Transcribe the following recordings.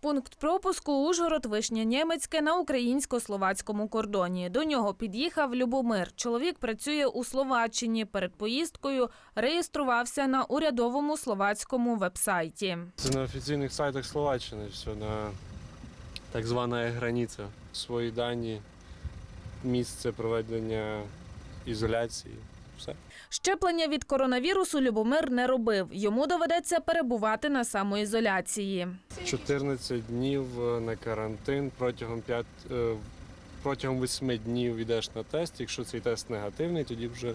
Пункт пропуску Ужгород Вишня Німецьке на українсько-словацькому кордоні. До нього під'їхав Любомир. Чоловік працює у Словаччині. Перед поїздкою реєструвався на урядовому словацькому вебсайті. Це на офіційних сайтах Словаччини, все на так звана границя. Свої дані, місце проведення ізоляції. Все. Щеплення від коронавірусу Любомир не робив. Йому доведеться перебувати на самоізоляції. 14 днів е, на карантин протягом 5, е, протягом 8 днів йдеш на тест. Якщо цей тест негативний, тоді вже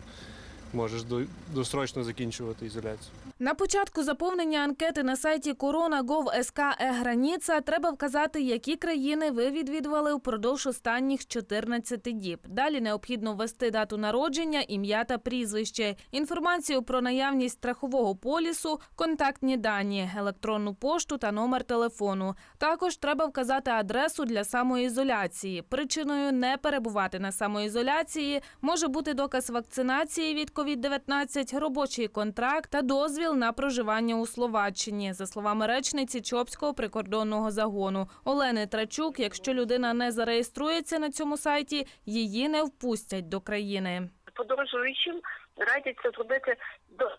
можеш до- досрочно закінчувати ізоляцію. На початку заповнення анкети на сайті Corona.gov.sk e-границя треба вказати, які країни ви відвідували впродовж останніх 14 діб. Далі необхідно ввести дату народження, ім'я та прізвище, інформацію про наявність страхового полісу, контактні дані, електронну пошту та номер телефону. Також треба вказати адресу для самоізоляції. Причиною не перебувати на самоізоляції може бути доказ вакцинації від COVID-19, робочий контракт та дозвіл на проживання у Словаччині. За словами речниці Чопського прикордонного загону Олени Трачук, якщо людина не зареєструється на цьому сайті, її не впустять до країни. Подорожуючим радяться зробити до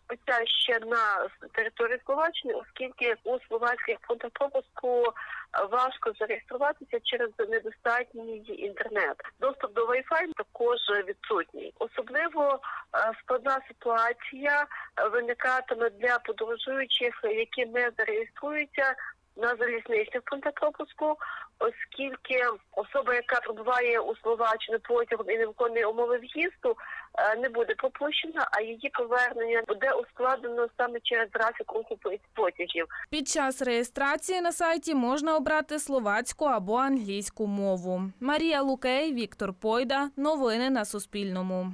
ще на території Словаччини, оскільки у словацьких пунктах пропуску е, важко зареєструватися через недостатній інтернет. Доступ до Wi-Fi також відсутній. Особливо е, складна ситуація е, виникатиме для подорожуючих, які не зареєструються. На залізничних пунктах пропуску, оскільки особа, яка прибуває у Словаччину потягом і не виконує умови в'їзду, е, не буде пропущена, а її повернення буде ускладнено саме через графік руху потягів. Під час реєстрації на сайті можна обрати словацьку або англійську мову. Марія Лукей, Віктор Пойда. Новини на Суспільному.